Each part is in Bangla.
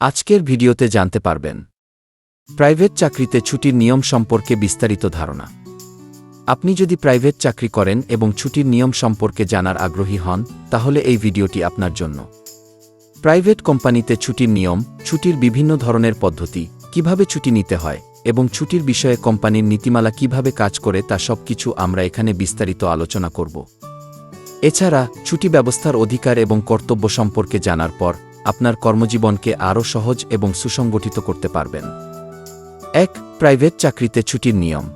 আজকের ভিডিওতে জানতে পারবেন। প্রাইভেট চাকরিতে ছুটির নিয়ম সম্পর্কে বিস্তারিত ধারণা। আপনি যদি প্রাইভেট চাকরি করেন এবং ছুটির নিয়ম সম্পর্কে জানার আগ্রহী হন, তাহলে এই ভিডিওটি আপনার জন্য। প্রাইভেট কোম্পানিতে ছুটির নিয়ম, ছুটির বিভিন্ন ধরনের পদ্ধতি, কীভাবে ছুটি নিতে হয়, এবং ছুটির বিষয়ে কোম্পানির নীতিমালা কীভাবে কাজ করে তা সব কিছু আমরা এখানে বিস্তারিত আলোচনা করব। এছাড়া, ছুটি ব্যবস্থার অধিকার এবং কর্তব্য সম্পর্কে জানার পর আপনার কর্মজীবনকে আরও সহজ এবং সুসংগঠিত করতে পারবেন। এক, প্রাইভেট চাকরিতে ছুটির নিয়ম।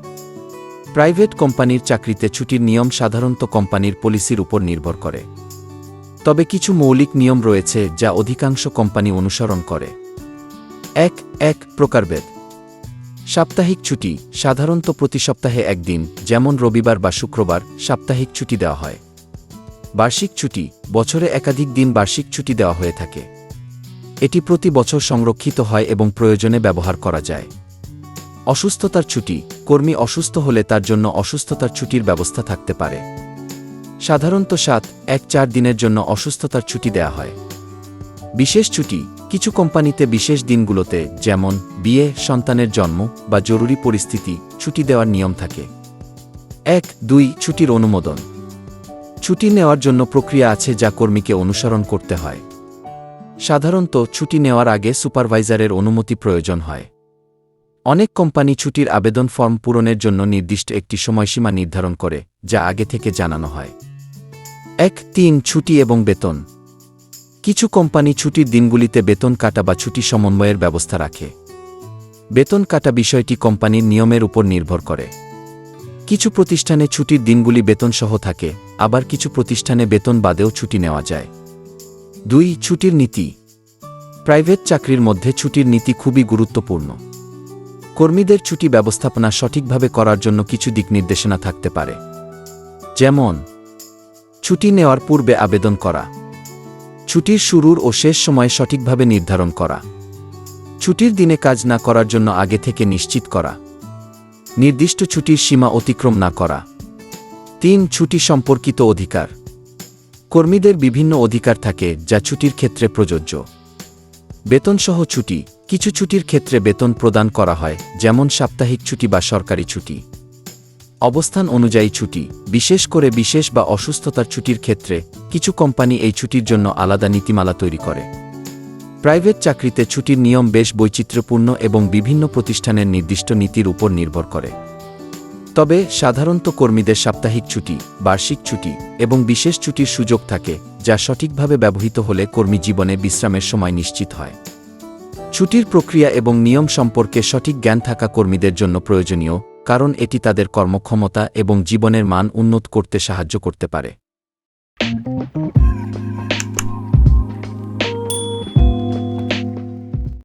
প্রাইভেট কোম্পানির চাকরিতে ছুটির নিয়ম সাধারণত কোম্পানির পলিসির উপর নির্ভর করে। তবে কিছু মৌলিক নিয়ম রয়েছে যা অধিকাংশ কোম্পানি অনুসরণ করে। এক এক প্রকারভেদ। সাপ্তাহিক ছুটি সাধারণত প্রতি সপ্তাহে একদিন, যেমন রবিবার বা শুক্রবার সাপ্তাহিক ছুটি দেওয়া হয়। বার্ষিক ছুটি, বছরে একাধিক দিন বার্ষিক ছুটি দেওয়া হয়ে থাকে। এটি প্রতি বছর সংরক্ষিত হয় এবং প্রয়োজনে ব্যবহার করা যায়। অসুস্থতার ছুটি, কর্মী অসুস্থ হলে তার জন্য অসুস্থতার ছুটির ব্যবস্থা থাকতে পারে। সাধারণত সাত, এক, চার দিনের জন্য অসুস্থতার ছুটি দেয়া হয়। বিশেষ ছুটি, কিছু কোম্পানিতে বিশেষ দিনগুলোতে, যেমন, বিয়ে, সন্তানের জন্ম বা জরুরি পরিস্থিতি, ছুটি দেওয়ার নিয়ম থাকে। এক, দুই, ছুটির অনুমোদন। ছুটি নেওয়ার জন্য প্রক্রিয়া আছে যা কর্মীকে অনুসরণ করতে হয়। সাধারণত ছুটি নেওয়ার আগে সুপারভাইজারের অনুমতি প্রয়োজন হয়। অনেক কোম্পানি ছুটির আবেদন ফর্ম পূরণের জন্য নির্দিষ্ট একটি সময়সীমা নির্ধারণ করে, যা আগে থেকে জানানো হয়। এক, তিন, ছুটি এবং বেতন। কিছু কোম্পানি ছুটির দিনগুলিতে বেতন কাটা বা ছুটি সমন্বয়ের ব্যবস্থা রাখে। বেতন কাটা বিষয়টি কোম্পানির নিয়মের উপর নির্ভর করে। কিছু প্রতিষ্ঠানে ছুটির দিনগুলি বেতনসহ থাকে, আবার কিছু প্রতিষ্ঠানে বেতন বাদেও ছুটি নেওয়া যায়। দুই, ছুটির নীতি। প্রাইভেট চাকরির মধ্যে ছুটির নীতি খুবই গুরুত্বপূর্ণ। কর্মীদের ছুটি ব্যবস্থাপনা সঠিকভাবে করার জন্য কিছু দিক নির্দেশনা থাকতে পারে। যেমন, ছুটি নেওয়ার পূর্বে আবেদন করা। ছুটির শুরুর ও শেষ সময় সঠিকভাবে নির্ধারণ করা। ছুটির দিনে কাজ না করার জন্য আগে থেকে নিশ্চিত করা। নির্দিষ্ট ছুটির সীমা অতিক্রম না করা। তিন, ছুটি সম্পর্কিত অধিকার। কর্মীদের বিভিন্ন অধিকার থাকে যা ছুটির ক্ষেত্রে প্রযোজ্য। বেতনসহ ছুটি। কিছু ছুটির ক্ষেত্রে বেতন প্রদান করা হয়, যেমন সাপ্তাহিক ছুটি বা সরকারি ছুটি। অবস্থান অনুযায়ী ছুটি। বিশেষ করে বিশেষ বা অসুস্থতার ছুটির ক্ষেত্রে, কিছু কোম্পানি এই ছুটির জন্য আলাদা নীতিমালা তৈরি করে। প্রাইভেট চাকরিতে ছুটির নিয়ম বেশ বৈচিত্র্যপূর্ণ এবং বিভিন্ন প্রতিষ্ঠানের নির্দিষ্ট নীতির উপর নির্ভর করে। তবে সাধারণত কর্মীদের সাপ্তাহিক ছুটি, বার্ষিক ছুটি এবং বিশেষ ছুটির সুযোগ থাকে, যা সঠিকভাবে ব্যবহৃত হলে কর্মী জীবনে বিশ্রামের সময় নিশ্চিত হয়। ছুটির প্রক্রিয়া এবং নিয়ম সম্পর্কে সঠিক জ্ঞান থাকা কর্মীদের জন্য প্রয়োজনীয়, কারণ এটি তাদের কর্মক্ষমতা এবং জীবনের মান উন্নত করতে সাহায্য করতে পারে।